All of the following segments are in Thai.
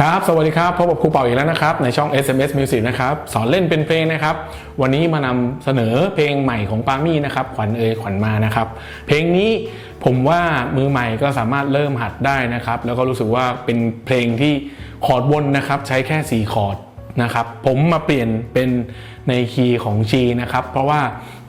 ครับ สวัสดีครับ พบกับครูเป่าอีกแล้วนะครับ ในช่อง SMS Music นะครับ สอนเล่นเป็นเพลงนะครับ วันนี้มานำเสนอเพลงใหม่ของปามี่นะครับ ขวัญเอยขวัญมานะครับ เพลงนี้ผมว่ามือใหม่ก็สามารถเริ่มหัดได้นะครับ แล้วก็รู้สึกว่าเป็นเพลงที่คอร์ดวนนะครับ ใช้แค่ 4 คอร์ดนะครับ ผมมาเปลี่ยนเป็น ในคีย์ของ G นะครับ เพราะว่า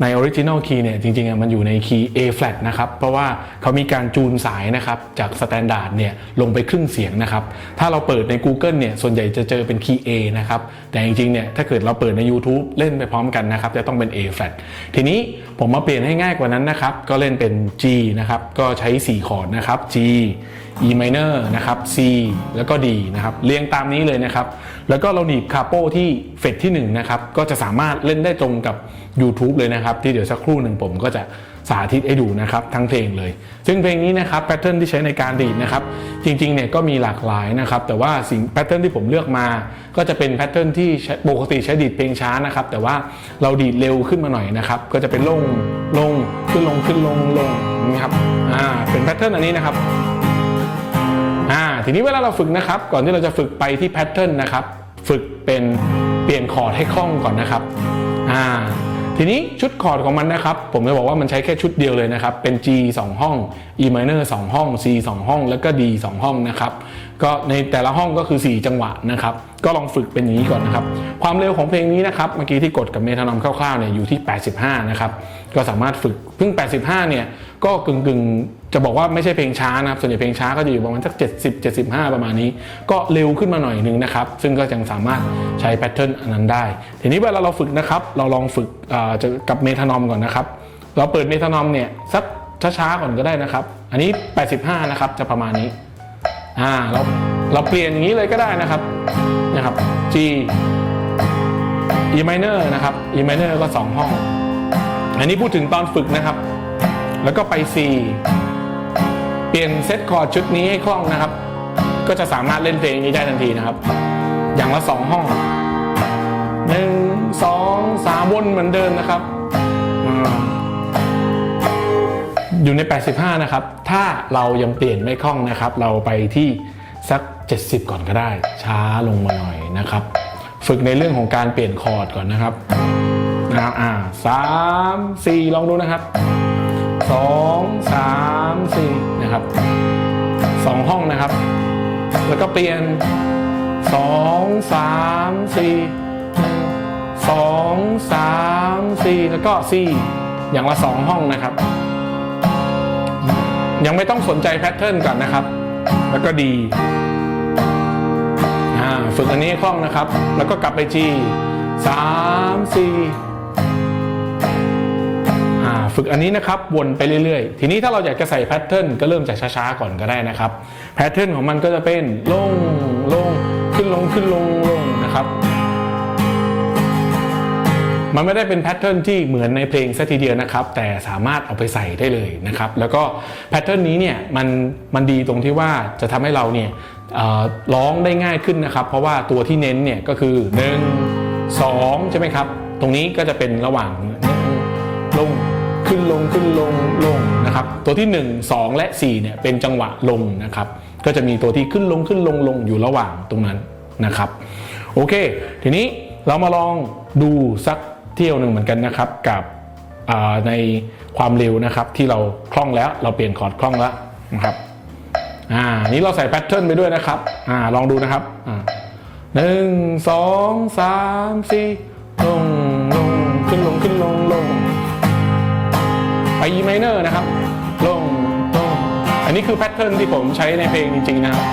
ใน Original Key เนี่ยจริงๆมันอยู่ในคีย์ A flat นะครับ เพราะว่าเขามีการจูนสายนะครับ จาก Standard เนี่ยลงไปครึ่งเสียงนะครับ ถ้าเราเปิดใน Google เนี่ยส่วนใหญ่จะเจอเป็นคีย์ A นะครับ แต่จริงๆเนี่ยถ้าเกิดเราเปิดใน YouTube เล่นไปพร้อมกันนะครับ จะต้องเป็น A flat ทีนี้ผมมาเปลี่ยนให้ง่ายกว่านั้นนะครับ ก็เล่นเป็น G นะครับ ก็ใช้ 4 คอร์ดนะครับ G E minor นะครับ C แล้วก็ D นะครับเรียงตามนี้เลยนะครับ แล้วก็เราหนีบคาโป้ที่เฟดที่1นะครับก็จะสามารถเล่นได้ตรงกับ YouTube เลยนะครับ ที่เดี๋ยวสักครู่หนึ่งผมก็จะสาธิตให้ดูนะครับทั้งเพลงเลย ซึ่งเพลงนี้นะครับแพทเทิร์นที่ใช้ในการดีดนะครับจริงๆเนี่ยก็มีหลากหลายนะครับแต่ว่าสิ่งแพทเทิร์นที่ผมเลือกมา ก็จะเป็นแพทเทิร์นที่ปกติใช้ดีดเพลงช้านะครับแต่ว่าเราดีดเร็วขึ้นมาหน่อยนะครับก็จะเป็นลงลงขึ้นลงขึ้นลงลงนี่ครับอ่าเป็นแพทเทิร์นอันนี้นะครับอ่าทีนี้เวลาเราฝึกนะครับก่อนที่เราจะฝึกไปที่แพทเทิร์นนะครับฝึกเป็น เปลี่ยนคอร์ดให้คล่องก่อนนะครับอ่าทีนี้ชุดคอร์ดของมันนะครับ ผมจะบอกว่ามันใช้แค่ชุดเดียวเลยนะครับ เป็น G 2 ห้อง E minor 2 ห้อง C 2 ห้อง แล้วก็ D 2 ห้องนะครับ ก็ในแต่ละห้องก็คือ 4 จังหวะนะครับ ก็ลองฝึกเป็นอย่างนี้ก่อนนะครับ ความเร็วของเพลงนี้นะครับ เมื่อกี้ที่กดกับเมทานอมคร่าวๆเนี่ยอยู่ที่ 85 นะครับ ก็สามารถฝึกเพิ่ง 85 เนี่ย ก็กึ่งๆจะบอกว่าไม่ใช่เพลงช้านะครับ ส่วนใหญ่เพลงช้าก็จะอยู่ประมาณสัก 70 75 ประมาณนี้ ก็เร็วขึ้นมาหน่อยหนึงนะครับ ซึ่งก็ยังสามารถใช้แพทเทิร์นอันนั้นได้ ทีนี้เวลาเราฝึกนะครับ เราลองฝึกจะกับเมทานอมก่อนนะครับ เราเปิดเมทานอมเนี่ยสักช้าๆก่อนก็ได้นะครับ อันนี้ 85 นะครับ จะประมาณนี้ อ่า เราเราเปลี่ยนอย่างนี้เลยก็ได้นะครับ นะครับ G E minor นะครับ E minor ก็ 2 ห้อง อันนี้พูดถึงตอนฝึกนะครับ แล้วก็ไป C เปลี่ยนเซตคอร์ดชุดนี้ให้คล่องนะครับ ก็จะสามารถเล่นเพลงนี้ได้ทันทีนะครับ อย่างละ 2 ห้อง 1 2 3 วนเหมือนเดิมนะครับอ่าอยู่ใน 85 นะครับ ถ้าเรายังเปลี่ยนไม่คล่องนะครับ เราไปที่สัก 70 ก่อนก็ได้ ช้าลงมาหน่อยนะครับ ฝึกในเรื่องของการเปลี่ยนคอร์ดก่อนนะครับนะครับอ่าสามสี่ลองดูนะครับ สองสามสี่นะครับสองห้องนะครับ แล้วก็เปลี่ยนสองสามสี่สองสามสี่แล้วก็สี่อย่างละสองห้องนะครับ ยังไม่ต้องสนใจแพทเทิร์นก่อนนะครับ แล้วก็ดีฝึกอันนี้คล่องนะครับ แล้วก็กลับไป G สามสี่ ฝึกอันนี้นะครับวนไปเรื่อยๆ ทีนี้ถ้าเราอยากจะใส่แพทเทิร์นก็เริ่มจากช้าๆก่อนก็ได้นะครับ แพทเทิร์นของมันก็จะเป็นลงลงขึ้นลงขึ้นลงลงนะครับมันไม่ได้เป็นแพทเทิร์นที่เหมือนในเพลงซะทีเดียวนะครับ แต่สามารถเอาไปใส่ได้เลยนะครับ แล้วก็แพทเทิร์นนี้เนี่ยมันมันดีตรงที่ว่าจะทำให้เราเนี่ยร้องได้ง่ายขึ้นนะครับ เพราะว่าตัวที่เน้นเนี่ยก็คือ 1 2 ใช่ไหมครับ ตรงนี้ก็จะเป็นระหว่าง งขึ้นลงลงนะครับตัวที่ 1 2 และ 4เนี่ยเป็นจังหวะลงนะครับก็จะมีตัวที่ขึ้นลงขึ้นลงลงอยู่ระหว่างตรงนั้นนะครับโอเค ทีนี้เรามาลองดูสักเที่ยวหนึ่งเหมือนกันนะครับกับในความเร็วนะครับที่เราคล่องแล้วเราเปลี่ยนคอร์ดคล่องแล้วนะครับอ่านี้เราใส่แพทเทิร์นไปด้วยนะครับอ่าลองดูนะครับอ่าหนึ่งสองสามสี่ลงลงขึ้นลงขึ้นลงลง E minor นะครับลงลงอันนี้คือแพทเทิร์นที่ผมใช้ในเพลงจริง ๆ นะครับ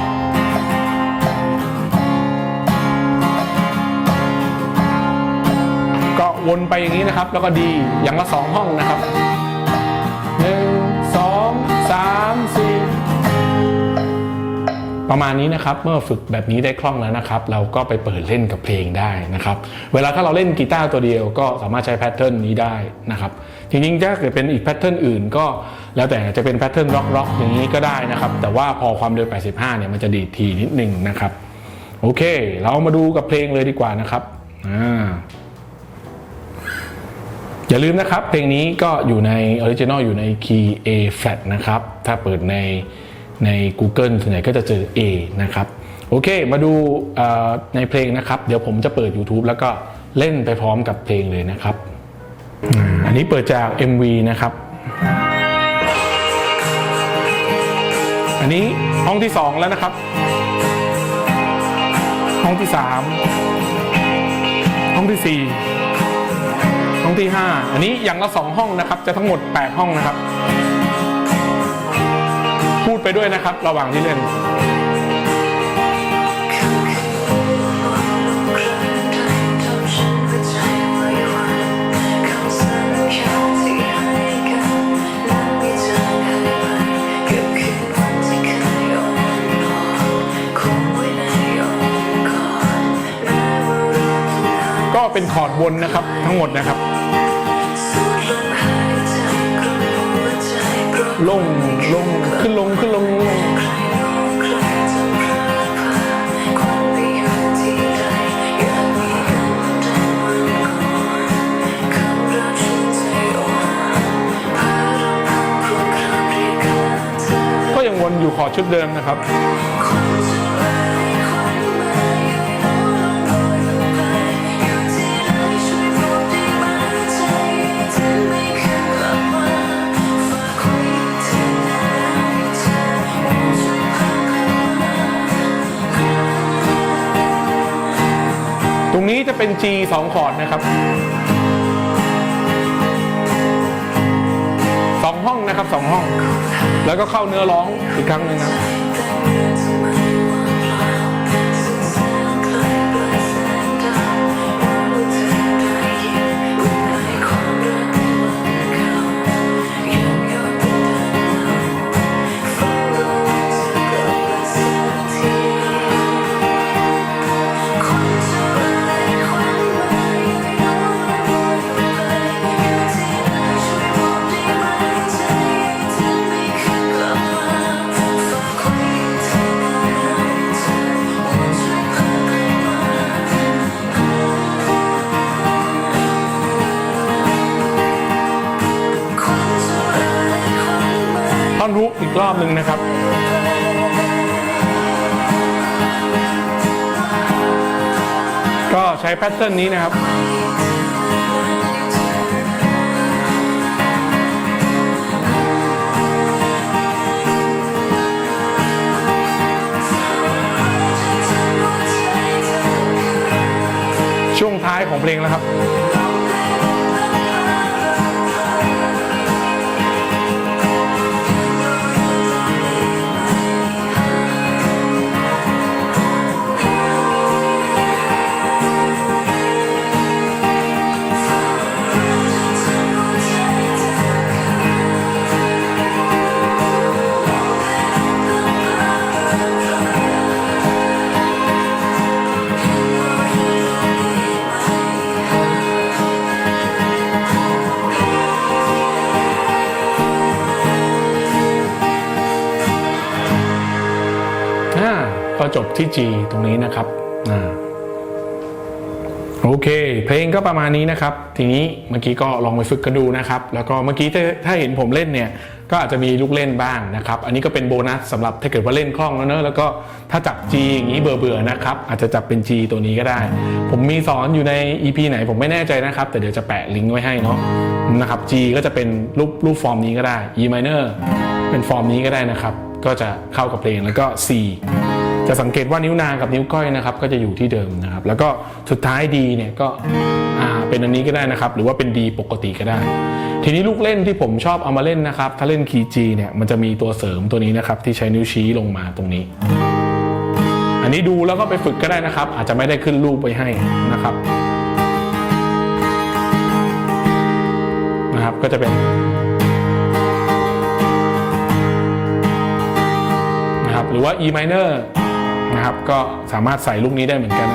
ก็วนไปอย่างนี้นะครับ แล้วก็ดีอย่างละสองห้องนะครับ ประมาณนี้นะครับเมื่อฝึกแบบนี้ได้คล่องแล้วนะครับ เราก็ไปเปิดเล่นกับเพลงได้นะครับ เวลาถ้าเราเล่นกีตาร์ตัวเดียวก็สามารถใช้แพทเทิร์นนี้ได้นะครับจริงๆถ้าเกิดเป็นอีกแพทเทิร์นอื่นก็แล้วแต่จะเป็นแพทเทิร์นร็อกร็อกอย่างนี้ก็ได้นะครับ แต่ว่าพอความเร็ว 85 เนี่ยมันจะดีดทีนิดนึงนะครับ โอเค เรามาดูกับเพลงเลยดีกว่านะครับอ่าอย่าลืมนะครับ เพลงนี้ก็อยู่ในออริจินอลอยู่ในคีย์ A flat นะครับ ถ้าเปิดใน ใน Google ส่วนใหญ่ก็จะเจอ A นะครับโอเค มาดูเอ่อในเพลงนะครับ เดี๋ยวผมจะเปิด YouTube แล้วก็เล่นไปพร้อมกับเพลงเลยนะครับอืมอันนี้เปิดจาก MV นะครับ อันนี้ห้องที่ 2 แล้วนะครับ ห้องที่ 3 ห้องที่ 4 ห้องที่ 5 อันนี้อย่างละ 2 ห้องนะครับ จะทั้งหมด 8 ห้องนะครับพูด ไปด้วยนะครับ ระหว่างที่เล่นก็เป็นคอร์ดบนนะครับทั้งหมดนะครับ ลงลงขึ้นลงขึ้นลงลงก็ยังวนอยู่ขอชุดเดิมนะครับ จะเป็น G 2คอร์ดนะครับสองห้องนะครับสองห้อง แล้วก็เข้าเนื้อร้องอีกครั้งหนึ่งนะ กรอบหนึ่งนะครับก็ใช้แพทเทิร์นนี้นะครับ ช่วงท้ายของเพลงแล้วครับ ก็จบที่ G ตรงนี้นะครับอ่าโอเค เพลงก็ประมาณนี้นะครับ ทีนี้เมื่อกี้ก็ลองไปฝึกกันดูนะครับ แล้วก็เมื่อกี้ถ้าถ้าเห็นผมเล่นเนี่ยก็อาจจะมีลูกเล่นบ้างนะครับ อันนี้ก็เป็นโบนัสสำหรับถ้าเกิดว่าเล่นคล่องแล้วเนอะแล้วก็ถ้าจับ G อย่างนี้เบื่อเบื่อๆนะครับ อาจจะจับเป็น G ตัวนี้ก็ได้ ผมมีสอนอยู่ใน EP ไหนผมไม่แน่ใจนะครับ แต่เดี๋ยวจะแปะลิงก์ไว้ให้เนาะนะครับ G ก็จะเป็นรูปรูปฟอร์มนี้ก็ได้ E minor เป็นฟอร์มนี้ก็ได้นะครับ ก็จะเข้ากับเพลงแล้วก็ C จะสังเกตว่านิ้วนางกับนิ้วก้อยนะครับก็จะอยู่ที่เดิมนะครับ แล้วก็สุดท้ายดีเนี่ยก็เป็นอันนี้ก็ได้นะครับ หรือว่าเป็นดีปกติก็ได้ ทีนี้ลูกเล่นที่ผมชอบเอามาเล่นนะครับ ถ้าเล่นคีย์ G เนี่ยมันจะมีตัวเสริมตัวนี้นะครับ ที่ใช้นิ้วชี้ลงมาตรงนี้ อันนี้ดูแล้วก็ไปฝึกก็ได้นะครับ อาจจะไม่ได้ขึ้นรูปไปให้นะครับนะครับก็จะเป็นนะครับหรือว่า E minor นะครับ ก็สามารถใส่ลูกนี้ได้เหมือนกัน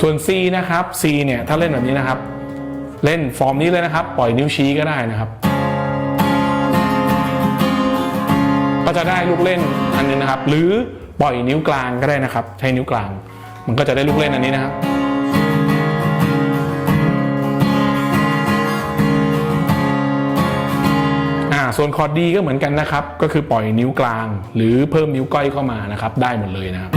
ส่วน C นะครับ C เนี่ยถ้าเล่นแบบนี้นะครับ เล่นฟอร์มนี้เลยนะครับ ปล่อยนิ้วชี้ก็ได้นะครับ ก็จะได้ลูกเล่นอันนึงนะครับ หรือปล่อยนิ้วกลางก็ได้นะครับ ใช้นิ้วกลาง มันก็จะได้ลูกเล่นอันนี้นะครับ ส่วนคอร์ดดีก็เหมือนกันนะครับ ก็คือปล่อยนิ้วกลาง หรือเพิ่มนิ้วก้อยเข้ามานะครับ ได้หมดเลยนะครับ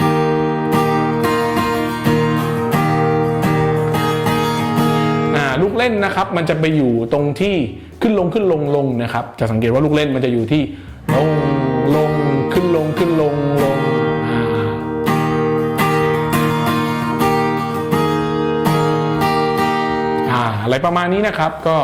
ลูกเล่นนะครับ มันจะไปอยู่ตรงที่ขึ้นลงขึ้นลงลงนะครับ จะสังเกตว่าลูกเล่นมันจะอยู่ที่ลงลงขึ้นลงขึ้นลงลงอ่าอะไรประมาณนี้นะครับก็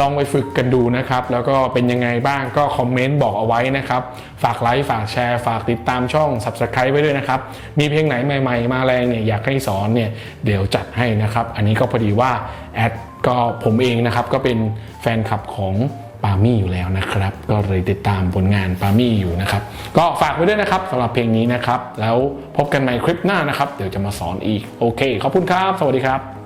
ลองไปฝึกกันดูนะครับ แล้วก็เป็นยังไงบ้างก็คอมเมนต์บอกเอาไว้นะครับ ฝากไลค์ฝากแชร์ ฝากติดตามช่อง Subscribe ไว้ด้วยนะครับ มีเพลงไหนใหม่ ๆ มาแรงเนี่ยอยากให้สอนเนี่ยเดี๋ยวจัดให้นะครับ อันนี้ก็พอดีว่าแอดก็ผมเองนะครับก็เป็นแฟนคลับของปามี่อยู่แล้วนะครับ ก็เลยติดตามผลงานปามี่อยู่นะครับ ก็ฝากไว้ด้วยนะครับสำหรับเพลงนี้นะครับ แล้วพบกันใหม่คลิปหน้านะครับ เดี๋ยวจะมาสอนอีก โอเค ขอบคุณครับ สวัสดีครับ